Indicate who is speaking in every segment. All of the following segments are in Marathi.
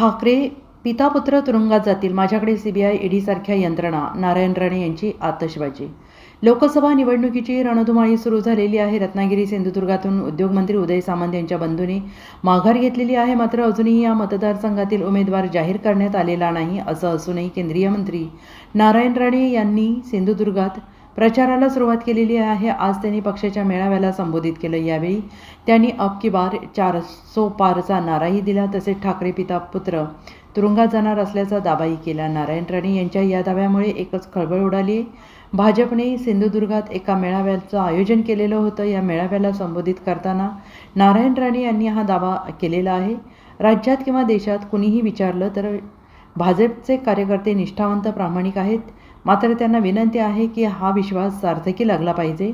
Speaker 1: ठाकरे पिता पुत्र तुरुंगात जातील. माझ्याकडे सीबीआय ईडीसारख्या यंत्रणा नारायण राणे यांची आतषबाजी. लोकसभा निवडणुकीची रणधुमाळी सुरू झालेली आहे. रत्नागिरी सिंधुदुर्गातून उद्योगमंत्री उदय सामंत यांच्या बंधूंनी माघार घेतलेली आहे. मात्र अजूनही या मतदारसंघातील उमेदवार जाहीर करण्यात आलेला नाही असं असूनही केंद्रीय मंत्री नारायण राणे यांनी सिंधुदुर्गात प्रचाराला सुरुवात केलेली आहे. आज त्यांनी पक्षाच्या मेळाव्याला संबोधित केलं. यावेळी त्यांनी अब की बार चार सो पारचा नाराही दिला. तसेच ठाकरे पिता पुत्र तुरुंगात जाणार असल्याचा दावाही केला. नारायण राणे यांच्या या दाव्यामुळे एकच खळबळ उडाली. भाजपने सिंधुदुर्गात एका मेळाव्याचं आयोजन केलेलं होतं. या मेळाव्याला संबोधित करताना नारायण राणे यांनी हा दावा केलेला आहे. राज्यात किंवा देशात कुणीही विचारलं तर भाजपचे कार्यकर्ते निष्ठावंत प्रामाणिक आहेत. मात्र त्यांना विनंती आहे की हा विश्वास सार्थकी लागला पाहिजे.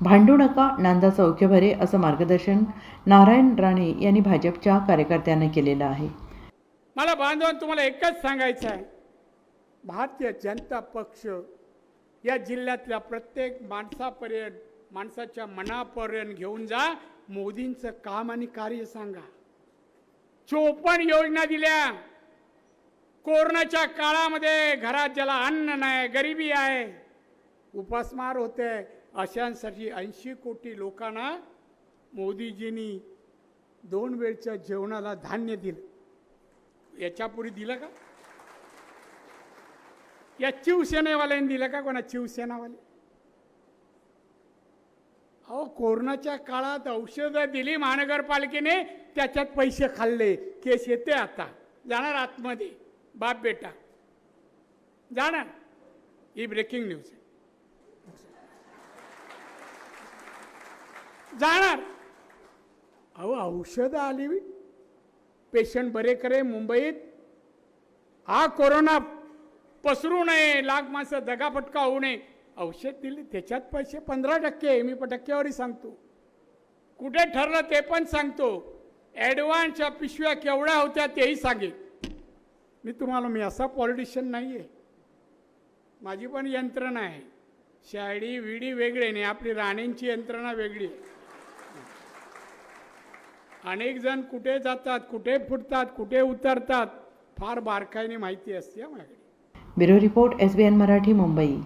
Speaker 1: भांडू नका नांदा सौख्य भरे असं मार्गदर्शन नारायण राणे यांनी भाजपच्या कार्यकर्त्यांना केलेलं आहे.
Speaker 2: मला बांधवांनो तुम्हाला एकच सांगायचं आहे. भारतीय जनता पक्ष या जिल्ह्यातल्या प्रत्येक माणसापर्यंत माणसाच्या मनापर्यंत घेऊन जा मोदींचं काम आणि कार्य सांगा. चोपन्न योजना दिल्या. कोरोनाच्या काळामध्ये घरात ज्याला अन्न नाही गरिबी आहे उपासमार होते अशांसाठी ऐंशी कोटी लोकांना मोदीजींनी दोन वेळच्या जेवणाला धान्य दिलं. याच्यापूर्वी दिलं का? या शिवसेनेवाल्यांनी दिलं का? कोणा शिवसेनावाले? अहो कोरोनाच्या काळात औषधं दिली महानगरपालिकेने त्याच्यात पैसे खाल्ले. केस येते आता. जाणार आतमध्ये. बाप बेटा. जाणार? ही ब्रेकिंग न्यूज आहे. जाणार? अहो औषधं आली. पेशंट बरे करे मुंबईत. हा कोरोना पसरू नये लाख माणसं दगाफटका होऊ नये. औषध दिले त्याच्यात पैसे पंधरा टक्के मी टक्केवारी सांगतो. कुठे ठरलं ते पण सांगतो. ॲडव्हान्सच्या पिशव्या केवढ्या होत्या तेही सांगेल मी तुम्हाला मी असा पॉलिटिशियन नाही आहे माझी पण यंत्रणा आहे. शाळी विडी वेगळे नाही आपली राणींची यंत्रणा वेगळी आहे. अनेक जण कुठे जातात कुठे फुटतात कुठे उतरतात फार बारकाईने माहिती असते माझ्याकडे.
Speaker 1: Bureau report S B N Marathi Mumbai.